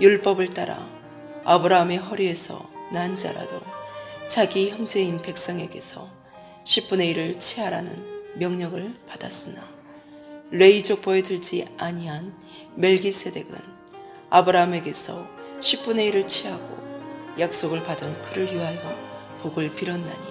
율법을 따라 아브라함의 허리에서 난 자라도 자기 형제인 백성에게서 10분의 1을 취하라는 명령을 받았으나 레이 족보에 들지 아니한 멜기세덱은 아브라함에게서 10분의 1을 취하고 약속을 받은 그를 위하여 복을 빌었나니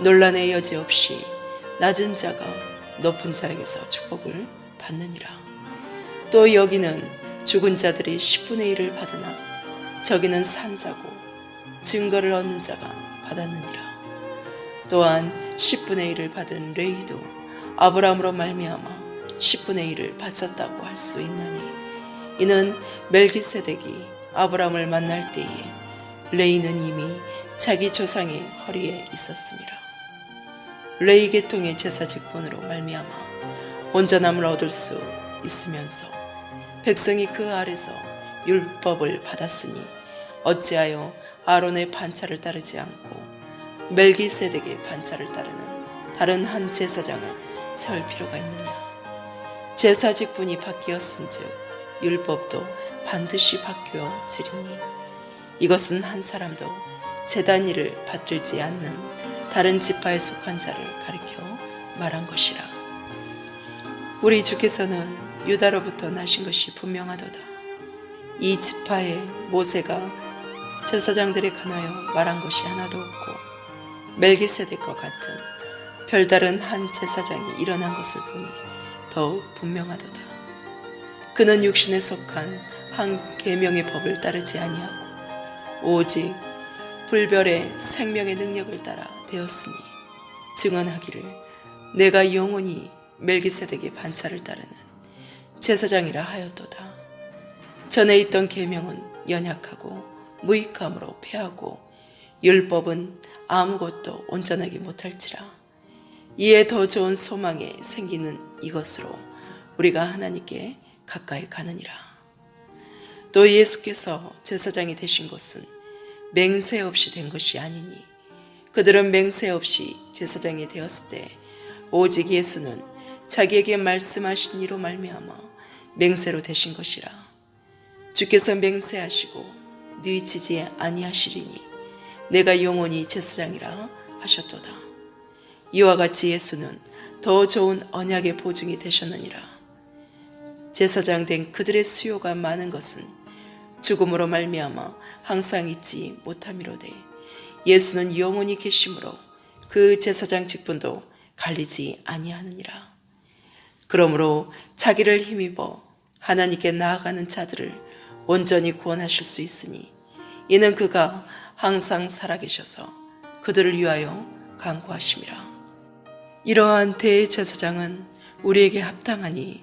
논란의 여지 없이 낮은 자가 높은 자에게서 축복을 받느니라. 또 여기는 죽은 자들이 10분의 1을 받으나 저기는 산 자고 증거를 얻는 자가 받았느니라. 또한 10분의 1을 받은 레이도 아브라함으로 말미암아 10분의 1을 바쳤다고 할 수 있나니 이는 멜기세덱이 아브라함을 만날 때에 레이는 이미 자기 조상의 허리에 있었습니다. 레이 계통의 제사 직분으로 말미암아 온전함을 얻을 수 있으면서 백성이 그 아래서 율법을 받았으니 어찌하여 아론의 반차를 따르지 않고 멜기세덱의 반차를 따르는 다른 한 제사장을 세울 필요가 있느냐? 제사 직분이 바뀌었은즉 율법도 반드시 바뀌어지리니 이것은 한 사람도 제단 일을 받들지 않는 다른 지파에 속한 자를 가리켜 말한 것이라. 우리 주께서는 유다로부터 나신 것이 분명하도다 이 지파에 모세가 제사장들에 관하여 말한 것이 하나도 없고 멜기세덱과 같은 별다른 한 제사장이 일어난 것을 보니 더욱 분명하도다. 그는 육신에 속한 한 계명의 법을 따르지 아니하고 오직 불별의 생명의 능력을 따라 되었으니 증언하기를 내가 영원히 멜기세덱의 반차를 따르는 제사장이라 하였도다. 전에 있던 계명은 연약하고 무익함으로 패하고 율법은 아무것도 온전하게 못할지라 이에 더 좋은 소망에 생기는 이것으로 우리가 하나님께 가까이 가느니라 또 예수께서 제사장이 되신 것은 맹세 없이 된 것이 아니니 그들은 맹세 없이 제사장이 되었을 때 오직 예수는 자기에게 말씀하신 이로 말미암아 맹세로 되신 것이라 주께서 맹세하시고 뉘치지 아니하시리니 내가 영원히 제사장이라 하셨도다. 이와 같이 예수는 더 좋은 언약의 보증이 되셨느니라. 제사장 된 그들의 수요가 많은 것은 죽음으로 말미암아 항상 잊지 못함이로되 예수는 영원히 계심으로 그 제사장 직분도 갈리지 아니하느니라. 그러므로 자기를 힘입어 하나님께 나아가는 자들을 온전히 구원하실 수 있으니 이는 그가 항상 살아계셔서 그들을 위하여 강구하심이라. 이러한 대제사장은 우리에게 합당하니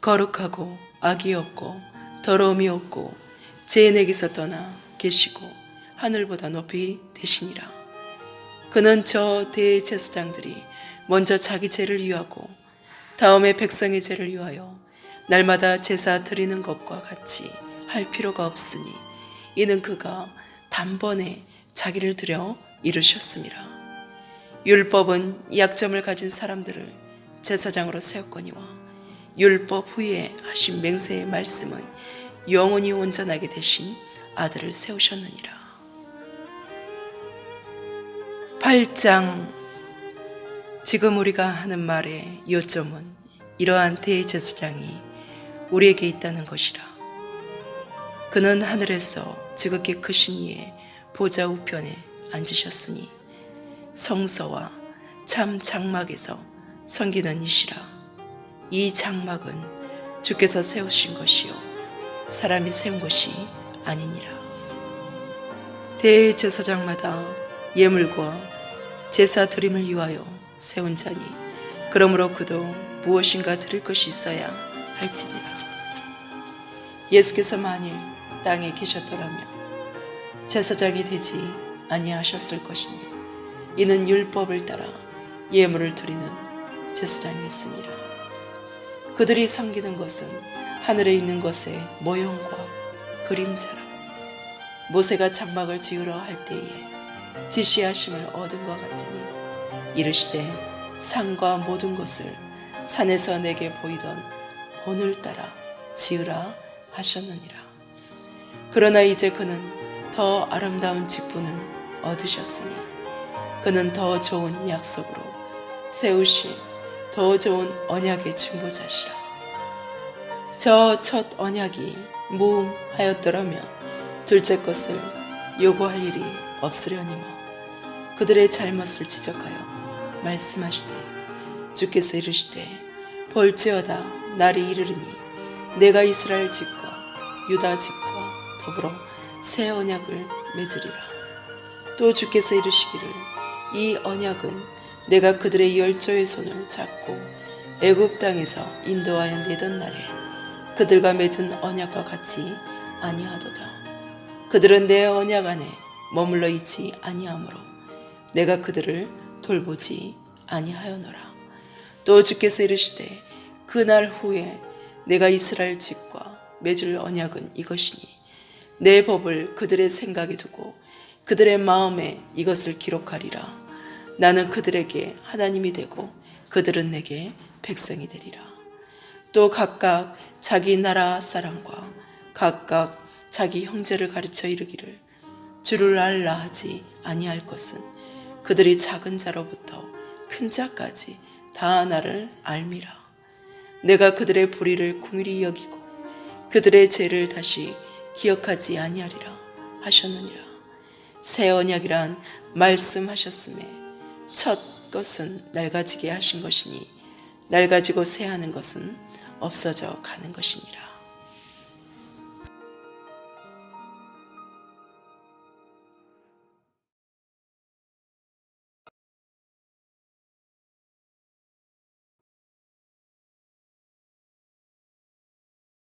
거룩하고 악이 없고 더러움이 없고 죄인에게서 떠나 계시고 하늘보다 높이 되시니라. 그는 저 대제사장들이 먼저 자기 죄를 위하고 다음에 백성의 죄를 위하여 날마다 제사 드리는 것과 같이 할 필요가 없으니 이는 그가 단번에 자기를 들여 이루셨습니다. 율법은 약점을 가진 사람들을 제사장으로 세웠거니와 율법 후에 하신 맹세의 말씀은 영원히 온전하게 되신 아들을 세우셨느니라. 8장 지금 우리가 하는 말의 요점은 이러한 대제사장이 우리에게 있다는 것이라. 그는 하늘에서 지극히 크신 이의 보좌 우편에 앉으셨으니 성서와 참 장막에서 섬기는 이시라 이 장막은 주께서 세우신 것이요 사람이 세운 것이 아니니라 대제사장마다 예물과 제사 드림을 위하여 세운 자니 그러므로 그도 무엇인가 드릴 것이 있어야 할지니라 예수께서 만일 땅에 계셨더라면 제사장이 되지 아니하셨을 것이니 이는 율법을 따라 예물을 드리는 제사장이 있습니다. 그들이 섬기는 것은 하늘에 있는 것의 모형과 그림자라. 모세가 장막을 지으러 할 때에 지시하심을 얻은 것 같으니 이르시되 산과 모든 것을 산에서 내게 보이던 본을 따라 지으라 하셨느니라. 그러나 이제 그는 더 아름다운 직분을 얻으셨으니 그는 더 좋은 약속으로 세우신 더 좋은 언약의 중보자시라. 저 첫 언약이 무음하였더라면 둘째 것을 요구할 일이 없으려니와 그들의 잘못을 지적하여 말씀하시되 주께서 이르시되 볼지어다 날이 이르리니 내가 이스라엘 집과 유다 집과 더불어 새 언약을 맺으리라 또 주께서 이르시기를 이 언약은 내가 그들의 열조의 손을 잡고 애굽 땅에서 인도하여 내던 날에 그들과 맺은 언약과 같이 아니하도다. 그들은 내 언약 안에 머물러 있지 아니하므로 내가 그들을 돌보지 아니하여노라. 또 주께서 이르시되 그날 후에 내가 이스라엘 집과 맺을 언약은 이것이니 내 법을 그들의 생각에 두고 그들의 마음에 이것을 기록하리라. 나는 그들에게 하나님이 되고 그들은 내게 백성이 되리라. 또 각각 자기 나라 사람과 각각 자기 형제를 가르쳐 이르기를 주를 알라 하지 아니할 것은 그들이 작은 자로부터 큰 자까지 다 나를 알미라. 내가 그들의 불의를 궁일이 여기고 그들의 죄를 다시 기억하지 아니하리라 하셨느니라. 새 언약이란 말씀하셨음에 첫 것은 낡아지게 하신 것이니 낡아지고 새하는 것은 없어져 가는 것이니라.